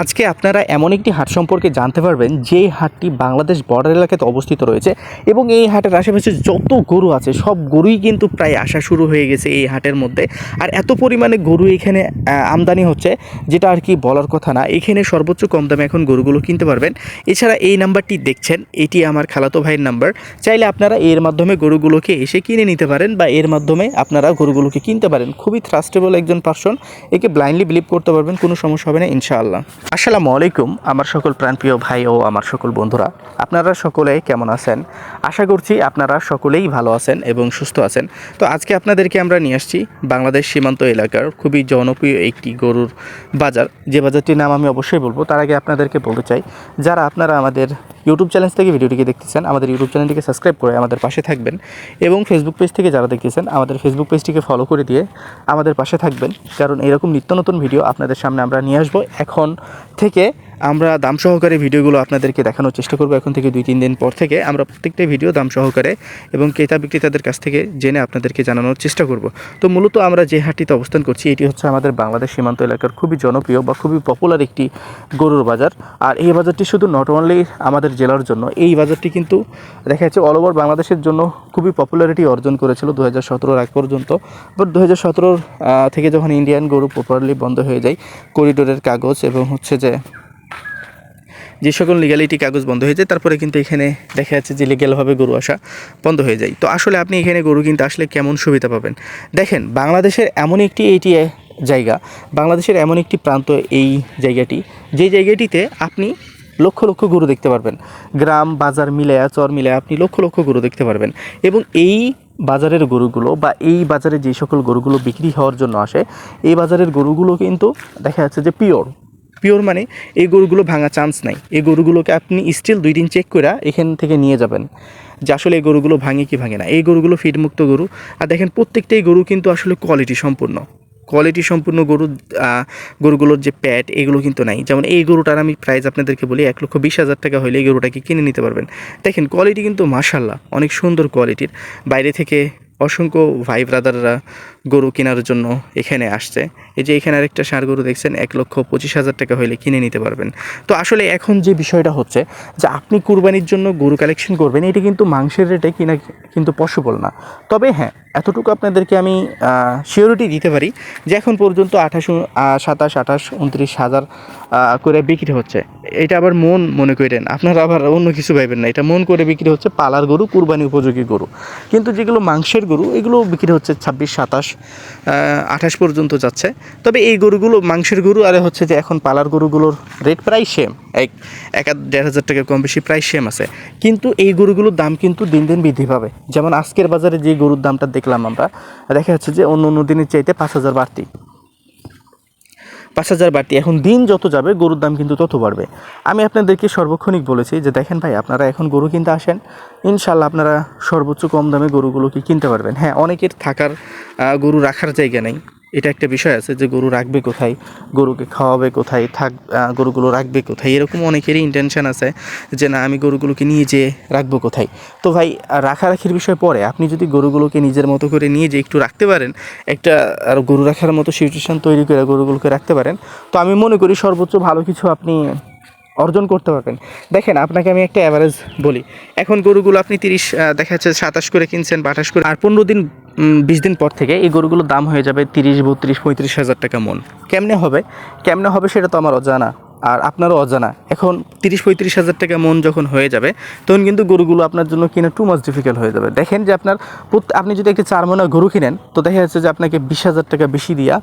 আজকে আপনারা এমন একটি হাট সম্পর্কে জানতে পারবেন যে হাটটি বাংলাদেশ বর্ডার এলাকাতে অবস্থিত রয়েছে এবং এই হাটের আশেপাশে যত গরু আছে, সব গরুই কিন্তু প্রায় আসা শুরু হয়ে গেছে এই হাটের মধ্যে। আর এত পরিমাণে গরু এখানে আমদানি হচ্ছে, যেটা আর কি বলার কথা না। এখানে সর্বোচ্চ কম দামে এখন গরুগুলো কিনতে পারবেন। এছাড়া এই নাম্বারটি দেখছেন, এটি আমার খালাতো ভাইয়ের নাম্বার। চাইলে আপনারা এর মাধ্যমে গরুগুলোকে এসে কিনে নিতে পারেন বা এর মাধ্যমে আপনারা গরুগুলোকে কিনতে পারেন। খুবই থ্রাস্টেবল একজন পার্সন একে ব্লাইন্ডলি বিলিভ করতে পারবেন, কোনো সমস্যা হবে না, ইনশাআল্লাহ। আসসালামু আলাইকুম, আমার সকল প্রাণপ্রিয় ভাই ও আমার সকল বন্ধুরা। আপনারা সকলে কেমন আছেন? আশা করছি আপনারা সকলেই ভালো আছেন এবং সুস্থ আছেন। তো আজকে আপনাদেরকে আমরা নিয়ে আসছি বাংলাদেশ সীমান্ত এলাকার খুবই জনপ্রিয় একটি গরুর বাজার। যে বাজারটির নাম আমি অবশ্যই বলব, তার আগে আপনাদেরকে বলতে চাই, যারা আপনারা আমাদের ইউটিউব চ্যানেল থেকে ভিডিওটিকে দেখতেছেন, আমাদের ইউটিউব চ্যানেলটিকে সাবস্ক্রাইব করে আমাদের পাশে থাকবেন এবং ফেসবুক পেজ থেকে যারা দেখতেছেন, আমাদের ফেসবুক পেজটিকে ফলো করে দিয়ে আমাদের পাশে থাকবেন। কারণ এরকম নিত্য নতুন ভিডিও আপনাদের সামনে আমরা নিয়ে আসব এখন থেকে। আমরা দাম সহকারে ভিডিওগুলো আপনাদেরকে দেখানোর চেষ্টা করব এখন থেকে দুই, তিন দিন পর থেকে। আমরা প্রত্যেকটা ভিডিও দাম সহকারে এবং ক্রেতা বিক্রেতাদের কাছ থেকে জেনে আপনাদেরকে জানানোর চেষ্টা করব। তো মূলত আমরা যে হাটটিতে অবস্থান করছি, এটি হচ্ছে আমাদের বাংলাদেশ সীমান্ত এলাকার খুবই জনপ্রিয় বা খুবই পপুলার একটি গরুর বাজার। আর এই বাজারটি শুধু নট অনলি আমাদের জেলার জন্য, এই বাজারটি কিন্তু দেখা যাচ্ছে অল ওভার বাংলাদেশের জন্য খুবই পপুলারিটি অর্জন করেছিল দু হাজার সতেরোর আগ পর্যন্ত। বাট দু হাজার সতেরোর থেকে যখন ইন্ডিয়ান গরু প্রপারলি বন্ধ হয়ে যায় করিডোরের কাগজ এবং হচ্ছে যে যে সকল লিগালিটি কাগজ বন্ধ হয়ে যায়, তারপরে কিন্তু এখানে দেখা যাচ্ছে যে লিগ্যালভাবে গরু আসা বন্ধ হয়ে যায়। তো আসলে আপনি এখানে গরু কিনতে আসলে কেমন সুবিধা পাবেন? দেখেন, বাংলাদেশের এমন একটি এটি জায়গা, বাংলাদেশের এমন একটি প্রান্ত এই জায়গাটি, যে জায়গাটিতে আপনি লক্ষ লক্ষ গরু দেখতে পারবেন। গ্রাম, বাজার মিলায়া, চর মিলায়া আপনি লক্ষ লক্ষ গরু দেখতে পারবেন। এবং এই বাজারের গরুগুলো বা এই বাজারে যে সকল গরুগুলো বিক্রি হওয়ার জন্য আসে, এই বাজারের গরুগুলো কিন্তু দেখা যাচ্ছে যে পিওর পিওর মানে এই গরুগুলো ভাঙা চান্স নাই। এই গরুগুলোকে আপনি স্টিল দুই দিন চেক করে এখান থেকে নিয়ে যাবেন যে আসলে এই গরুগুলো ভাঙে কি ভাঙে না। এই গরুগুলো ফিডমুক্ত গরু। আর দেখেন প্রত্যেকটাই গরু কিন্তু আসলে কোয়ালিটি সম্পূর্ণ। কোয়ালিটি সম্পূর্ণ গরু গরুগুলোর যে প্যাট এগুলো কিন্তু নাই। যেমন এই গরুটার আমি প্রাইস আপনাদেরকে বলি এক লক্ষ বিশ হাজার টাকা হলে এই গরুটাকে কিনে নিতে পারবেন। দেখেন কোয়ালিটি কিন্তু মাশাল্লাহ অনেক সুন্দর কোয়ালিটির বাইরে থেকে অসংখ্য ভাই ব্রাদাররা গরু কেনার জন্য এখানে আসছে। এই যে এখানে আরেকটা ষাঁড় গরু দেখছেন, এক লক্ষ পঁচিশ হাজার টাকা হলে কিনে নিতে পারবেন। তো আসলে এখন যে বিষয়টা হচ্ছে যে আপনি কুরবানির জন্য গরু কালেকশন করবেন, এটি কিন্তু মাংসের রেটে কিনা কিন্তু পসিবল না। তবে হ্যাঁ এতটুকু আপনাদেরকে আমি শিওরিটি দিতে পারি যে এখন পর্যন্ত আঠাশ সাতাশ, আঠাশ, উনত্রিশ হাজার করে বিক্রি হচ্ছে। এটা আবার মন মনে করেন, আপনারা আবার অন্য কিছু ভাইবেন না। এটা মন করে বিক্রি হচ্ছে পালার গরু, কুরবানি উপযোগী গরু। কিন্তু যেগুলো মাংসের গরু, এগুলো বিক্রি হচ্ছে ছাব্বিশ, সাতাশ আঠাশ পর্যন্ত যাচ্ছে। তবে এই গরুগুলো মাংসের গরু, আর হচ্ছে যে এখন পালার গরুগুলোর রেট প্রায় সেম এক এক দেড় হাজার টাকা কম বেশি প্রায় সেম আছে। কিন্তু এই গরুগুলোর দাম কিন্তু দিন দিন বৃদ্ধি পাবে। যেমন আজকের বাজারে যে গরুর দামটা দেখলাম আমরা, দেখা যাচ্ছে যে অন্য অন্য দিনের চাইতে পাঁচ হাজার বাড়তি। পাঁচ হাজার বাড়তি। এখন দিন যত যাবে, গরুর দাম কিন্তু তত বাড়বে। আমি আপনাদেরকে সর্বক্ষণিক বলেছি যে, দেখেন ভাই, আপনারা এখন গরু কিনতে আসেন। ইনশাল্লাহ আপনারা সর্বোচ্চ কম দামে গরুগুলোকে কিনতে পারবেন। হ্যাঁ অনেকের থাকার গরু রাখার জায়গা নেই। এটা একটা বিষয় আছে যে গরু রাখবে কোথায়, গরুকে খাওয়াবে কোথায়, থাক গরুগুলো রাখবে কোথায়, এরকম অনেকেরই ইন্টেনশন আছে যে না, আমি গরুগুলোকে নিয়ে যেয়ে রাখব কোথায়। তো ভাই রাখারাখির বিষয় পরে, আপনি যদি গরুগুলোকে নিজের মতো করে নিয়ে যে একটু রাখতে পারেন, একটা, আর গরু রাখার মতো সিচুয়েশন তৈরি করে গরুগুলোকে রাখতে পারেন, তো আমি মনে করি সর্বোচ্চ ভালো কিছু আপনি অর্জন করতে পারবেন। দেখেন, আপনাকে আমি একটা অ্যাভারেজ বলি। এখন গরুগুলো আপনি তিরিশ দেখা যাচ্ছে সাতাশ করে কিনছেন বা আঠাশ করে, আর পনেরো দিন বিশ দিন পর থেকে এই গরুগুলোর দাম হয়ে যাবে তিরিশ, বত্রিশ, পঁয়ত্রিশ হাজার টাকা মন। কেমনে হবে? কেমনে হবে সেটা তো আমার অজানা, আর আপনারও অজানা। এখন তিরিশ, পঁয়ত্রিশ হাজার টাকা মন যখন হয়ে যাবে, তখন কিন্তু গরুগুলো আপনার জন্য কিনা টু মাছ ডিফিকাল্ট হয়ে যাবে। দেখেন যে আপনার আপনি যদি একটি চার মনে গরু কিনেন, তো দেখা যাচ্ছে যে আপনাকে বিশ হাজার টাকা বেশি দিয়া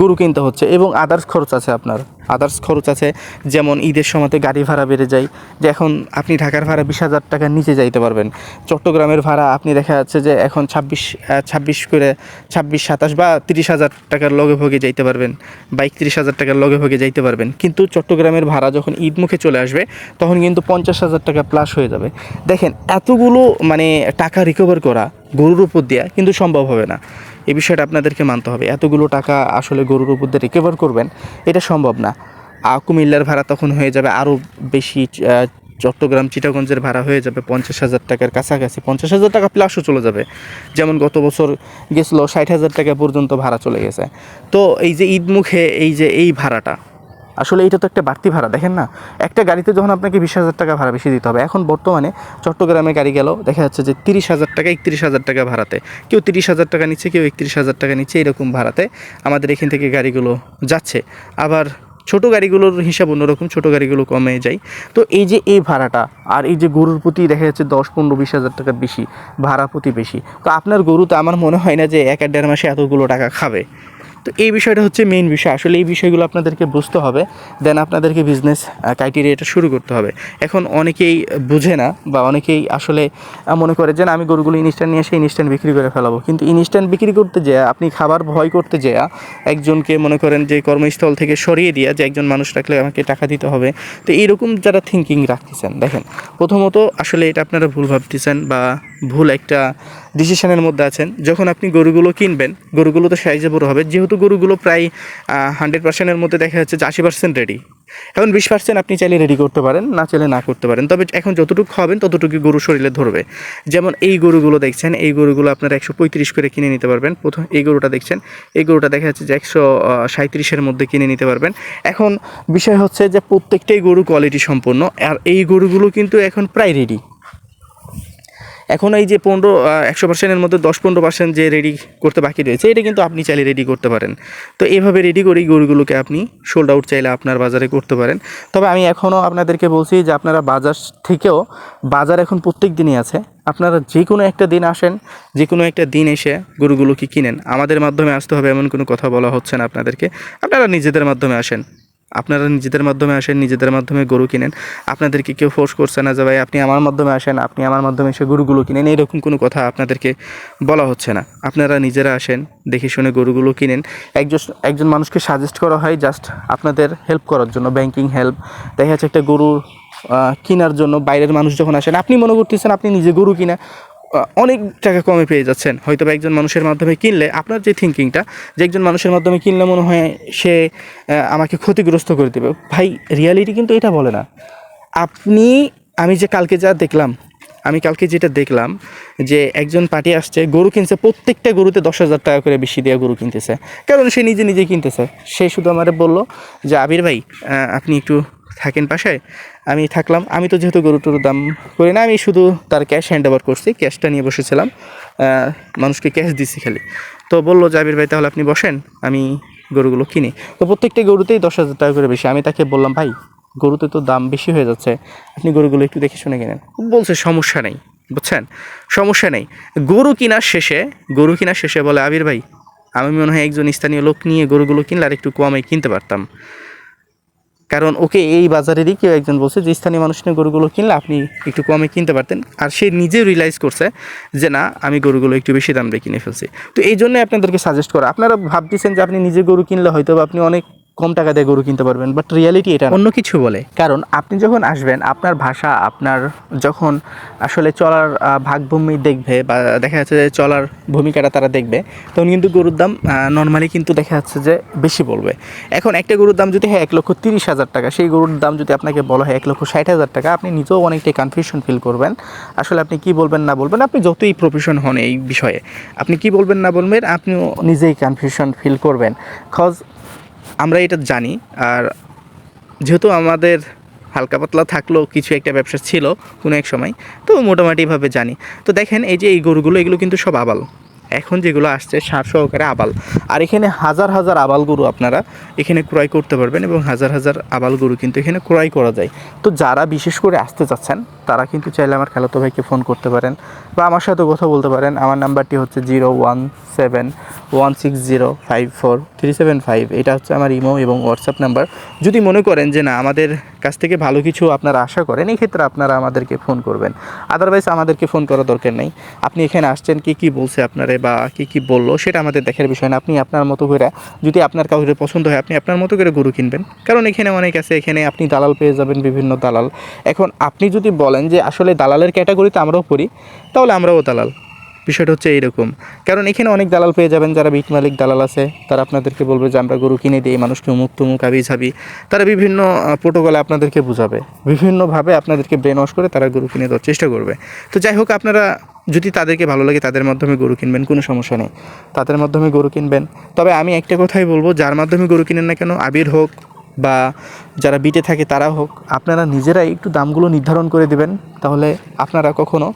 গরু কিনতে হচ্ছে এবং আদার্স খরচ আছে আপনার। আদার্স খরচ আছে। যেমন ঈদের সময়তে গাড়ি ভাড়া বেড়ে যায়। যে এখন আপনি ঢাকার ভাড়া বিশ হাজার টাকার নিচে যাইতে পারবেন। চট্টগ্রামের ভাড়া আপনি দেখা যাচ্ছে যে এখন ছাব্বিশ ছাব্বিশ করে ছাব্বিশ, সাতাশ বা তিরিশ হাজার টাকার লগে ভোগে যাইতে পারবেন। বাইক তিরিশ হাজার টাকার লগে ভোগে যাইতে পারবেন। কিন্তু চট্টগ্রামের ভাড়া যখন ঈদ মুখে চলে আসবে, তখন কিন্তু পঞ্চাশ হাজার টাকা প্লাস হয়ে যাবে। দেখেন, এতগুলো মানে টাকা রিকভার করা গরুর উপর দেওয়া কিন্তু সম্ভব হবে না। এই বিষয়টা আপনাদেরকে মানতে হবে। এতগুলো টাকা আসলে গরুর উপর দিয়ে রিকভার করবেন, এটা সম্ভব না। কুমিল্লার ভাড়া তখন হয়ে যাবে আরও বেশি চট্টগ্রাম, চিটাগঞ্জের ভাড়া হয়ে যাবে পঞ্চাশ হাজার টাকার কাছাকাছি। পঞ্চাশ হাজার টাকা প্লাসও চলে যাবে। যেমন গত বছর গেছিল ষাট হাজার টাকা পর্যন্ত ভাড়া চলে গেছে। তো এই যে ঈদ মুখে এই যে এই ভাড়াটা আসলে এটা তো একটা বাড়তি ভাড়া, দেখেন না? একটা গাড়িতে যখন আপনাকে বিশ হাজার টাকা ভাড়া বেশি দিতে হবে, এখন বর্তমানে চট্টগ্রামে গাড়ি গেল, দেখা যাচ্ছে যে তিরিশ হাজার টাকা, একত্রিশ হাজার টাকা ভাড়াতে। কেউ তিরিশ হাজার টাকা নিচ্ছে, কেউ একত্রিশ হাজার টাকা নিচ্ছে, এরকম ভাড়াতে আমাদের এখান থেকে গাড়িগুলো যাচ্ছে। আবার ছোট গাড়িগুলোর হিসাব অন্যরকম, ছোট গাড়িগুলো কমে যায়। তো এই যে এই ভাড়াটা, আর এই যে গরুর প্রতি দেখা যাচ্ছে দশ, পনেরো, বিশ হাজার টাকা বেশি, ভাড়া প্রতি বেশি, তো আপনার গরু তো আমার মনে হয় না যে এক আর দেড় মাসে এতগুলো টাকা খাবে। তো এই বিষয়টা হচ্ছে মেইন বিষয়। আসলে এই বিষয়গুলো আপনাদেরকে বুঝতে হবে দেন আপনাদেরকে বিজনেস ক্রাইটেরিয়াটা শুরু করতে হবে। এখন অনেকেই বুঝে না বা অনেকেই আসলে মনে করে যে না, আমি গরুগুলো ইনস্ট্যান্ট নিয়ে এসে ইনস্ট্যান্ট বিক্রি করে ফেলাবো। কিন্তু ইনস্ট্যান্ট বিক্রি করতে যেয়ে, আপনি খাবার ভয় করতে যেয়ে, একজনকে মনে করেন যে কর্মস্থল থেকে সরিয়ে দিয়া যে একজন মানুষ রাখলে আমাকে টাকা দিতে হবে, তো এইরকম যারা থিঙ্কিং রাখতেছেন, দেখেন, প্রথমত আসলে এটা আপনারা ভুল ভাবতেছেন বা ভুল একটা ডিসিশনের মধ্যে আছেন। যখন আপনি গরুগুলো কিনবেন, গরুগুলো তো সাইজে বড় হবে, যেহেতু গরুগুলো প্রায় হান্ড্রেড পার্সেন্টের মধ্যে দেখা যাচ্ছে যে আশি পার্সেন্ট রেডি এখন বিশ পার্সেন্ট আপনি চাইলে রেডি করতে পারেন, না চাইলে না করতে পারেন। তবে এখন যতটুকু খাবেন ততটুকু গরু শরীরে ধরবে। যেমন এই গরুগুলো দেখছেন, এই গরুগুলো আপনারা একশো পঁয়ত্রিশ করে কিনে নিতে পারবেন। প্রথম এই গরুটা দেখছেন, এই গরুটা দেখা যাচ্ছে যে একশো সাঁত্রিশের মধ্যে কিনে নিতে পারবেন। এখন বিষয় হচ্ছে যে প্রত্যেকটাই গরু কোয়ালিটি সম্পন্ন, আর এই গরুগুলো কিন্তু এখন প্রায় রেডি এখন এই যে পনেরো একশো পার্সেন্টের মধ্যে দশ পনেরো পার্সেন্ট যে রেডি করতে বাকি রয়েছে, এটা কিন্তু আপনি চাইলে রেডি করতে পারেন। তো এইভাবে রেডি করেই গরুগুলোকে আপনি সোল্ড আউট চাইলে আপনার বাজারে করতে পারেন। তবে আমি এখনও আপনাদেরকে বলছি যে আপনারা বাজার থেকেও, বাজার এখন প্রত্যেক দিনই আছে। আপনারা যে কোনো একটা দিন আসেন, যে কোনো একটা দিন এসে গরুগুলোকে কিনেন। আমাদের মাধ্যমে আসতে হবে এমন কোনো কথা বলা হচ্ছে না আপনাদেরকে। আপনারা নিজেদের মাধ্যমে আসেন। আপনারা নিজেদের মাধ্যমে আসেন, নিজেদের মাধ্যমে গরু কিনেন। আপনাদেরকে কেউ ফোর্স করছে না যে, ভাই, আপনি আমার মাধ্যমে আসেন, আপনি আমার মাধ্যমে এসে গরুগুলো কিনেন। এরকম কোনো কথা আপনাদেরকে বলা হচ্ছে না। আপনারা নিজেরা আসেন, দেখে শুনে গরুগুলো কিনেন। একজন একজন মানুষকে সাজেস্ট করা হয় জাস্ট আপনাদের হেল্প করার জন্য ব্যাংকিং হেল্প দেখা যাচ্ছে একটা গরুর কেনার জন্য বাইরের মানুষ যখন আসেন, আপনি মনে করতেছেন আপনি নিজে গরু কিনে অনেক টাকা কমে পেয়ে যাচ্ছেন। হয়তো একজন মানুষের মাধ্যমে কিনলে, আপনার যে থিঙ্কিংটা যে একজন মানুষের মাধ্যমে কিনলে মনে হয় সে আমাকে ক্ষতিগ্রস্ত করে দেবে। ভাই রিয়ালিটি কিন্তু এটা বলে না। আপনি, আমি যে কালকে যা দেখলাম, আমি কালকে যেটা দেখলাম, যে একজন পার্টি আসছে, গরু কিনছে, প্রত্যেকটা গরুতে দশ হাজার টাকা করে বেশি দেওয়া গরু কিনতেছে। কারণ সে নিজে নিজে কিনতেছে। সে শুধু আমার বলল যে, আবির ভাই আপনি একটু থাকেন পাশায় আমি থাকলাম। আমি তো যেহেতু গরু গরুটার দাম করি না, আমি শুধু তার ক্যাশ হ্যান্ড ওভার করছি ক্যাশটা নিয়ে বসেছিলাম। মানুষকে ক্যাশ দিছি খালি। তো বলল, জাবির ভাই, তাহলে আপনি বসেন, আমি গরুগুলো কিনি। তো প্রত্যেকটা গরুতেই দশ হাজার টাকা করে বেশি। আমি তাকে বললাম, ভাই, গরুতে তো দাম বেশি হয়ে যাচ্ছে, আপনি গরুগুলো একটু দেখে শুনে কিনেন। বলছে, সমস্যা নেই। বুঝছেন? সমস্যা নেই। গরু কেনার শেষে, গরু কেনার শেষে বলে, আবির ভাই, আমি মনে হয় একজন স্থানীয় লোক নিয়ে গরুগুলো কিনলে আর একটু কমে কিনতে পারতাম। কারণ ওকে এই বাজারেরই কেউ একজন বলছে যে, স্থানীয় মানুষ নিয়ে গরুগুলো কিনলে আপনি একটু কমে কিনতে পারতেন। আর সে নিজে রিয়েলাইজ করছে যে, না, আমি গরুগুলো একটু বেশি দাম দিয়ে কিনে ফেলছি। তো এই জন্যই আপনাদেরকে সাজেস্ট করা। আপনারা ভাবতেছেন যে, আপনি নিজে গরু কিনলে হয়তো আপনি অনেক কম টাকা দিয়ে গরু কিনতে পারবেন বাট রিয়ালিটি এটা অন্য কিছু বলে। কারণ আপনি যখন আসবেন আপনার ভাষা আপনার যখন আসলে চলার ভাগভূমি দেখবে বা দেখা যাচ্ছে যে চলার ভূমিকাটা তারা দেখবে তখন কিন্তু গরুর দাম নর্মালি কিন্তু দেখা যাচ্ছে যে বেশি বলবে এখন একটা গরুর দাম যদি হয় এক লক্ষ তিরিশ হাজার টাকা সেই গরুর দাম যদি আপনাকে বলা হয় এক লক্ষ ষাট হাজার টাকা আপনি নিজেও অনেকটাই কনফিউশন ফিল করবেন। আসলে আপনি কি বলবেন না বলবেন আপনি যতই প্রফেশন হন এই বিষয়ে আপনি কি বলবেন না বলবেন আপনিও নিজেই কনফিউশন ফিল করবেন। কজ আমরা এটা জানি, আর যেহেতু আমাদের হালকা পাতলা থাকলেও কিছু একটা ব্যবসা ছিল কোনো এক সময়, তো মোটামুটিভাবে জানি। তো দেখেন এই যে এই গরুগুলো, এগুলো কিন্তু সব আবাল। এখন যেগুলো আসছে সার সহকারে আবাল। আর এখানে হাজার হাজার আবাল গরু আপনারা এখানে ক্রয় করতে পারবেন এবং হাজার হাজার আবাল গরু কিন্তু এখানে ক্রয় করা যায়। তো যারা বিশেষ করে আসতে চাচ্ছেন, তারা কিন্তু চাইলে আমার খালাতো ভাইকে ফোন করতে পারেন বা আমার সাথে কথা বলতে পারেন। আমার নাম্বারটি হচ্ছে zero one seven one six zero five four three seven five. এটা হচ্ছে আমার ইমো এবং হোয়াটসঅ্যাপ নাম্বার। যদি মনে করেন যে না, আমাদের কাছ থেকে ভালো কিছু আপনারা আশা করেন, এই ক্ষেত্রে আপনারা আমাদেরকে ফোন করবেন। আদারওয়াইজ আমাদেরকে ফোন করার দরকার নেই। আপনি এখানে আসছেন, কি কি বলছে আপনারে বা কি কি বলল, সেটা আমাদের দেখার বিষয় না। আপনি আপনার মতো করে, যদি আপনার কাউকে পছন্দ হয়, আপনি আপনার মতো করে গরু কিনবেন। কারণ এখানে অনেক আছে, এখানে আপনি দালাল পেয়ে যাবেন, বিভিন্ন দালাল। এখন আপনি যদি বলেন যে আসলে দালালের ক্যাটাগরিতে আমরাও পড়ি, তাহলে আমরাও দালাল। বিষয়টা হচ্ছে এইরকম। কারণ এখানে অনেক দালাল পেয়ে যাবেন, যারা বিট মালিক, দালাল আছে। তারা আপনাদেরকে বলবে যে, আমরা গরু কিনে দিই, মানুষকে মুখ তুমুক আবি ঝাবি। তারা বিভিন্ন প্রোটোকলে আপনাদেরকে বুঝাবে। বিভিন্নভাবে আপনাদেরকে ব্রেন ওয়াশ করে তারা গরু কিনে দেওয়ার চেষ্টা করবে। তো যাই হোক, আপনারা যদি তাদেরকে ভালো লাগে, তাদের মাধ্যমে গরু কিনবেন, কোনো সমস্যা নেই। তাদের মাধ্যমে গরু কিনবেন। তবে আমি একটা কথাই বলব, যার মাধ্যমে গরু কিনেন না কেন, আবির হোক বা যারা বিটে থাকে তারা হোক, আপনারা নিজেরাই একটু দামগুলো নির্ধারণ করে দেবেন। তাহলে আপনারা কখনো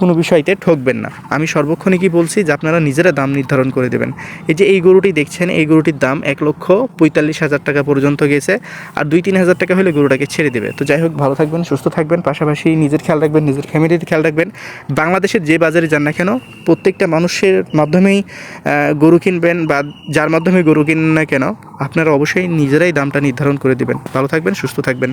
কোনো বিষয়তে ঠকবেন না। আমি সর্বক্ষণে কি বলছি যে আপনারা নিজেরা দাম নির্ধারণ করে দেবেন। এই যে এই গরুটি দেখছেন, এই গরুটির দাম এক লক্ষ পঁয়তাল্লিশ হাজার টাকা পর্যন্ত গেছে আর দুই তিন হাজার টাকা হলে গরুটাকে ছেড়ে দেবে। তো যাই হোক, ভালো থাকবেন, সুস্থ থাকবেন, পাশাপাশি নিজের খেয়াল রাখবেন, নিজের ফ্যামিলির খেয়াল রাখবেন। বাংলাদেশের যে বাজারে যান না কেন, প্রত্যেকটা মানুষের মাধ্যমেই গরু কিনবেন বা যার মাধ্যমে গরু কিনেন না কেন, আপনারা অবশ্যই নিজেরাই দামটা নির্ধারণ করে দেবেন। ভালো থাকবেন, সুস্থ থাকবেন।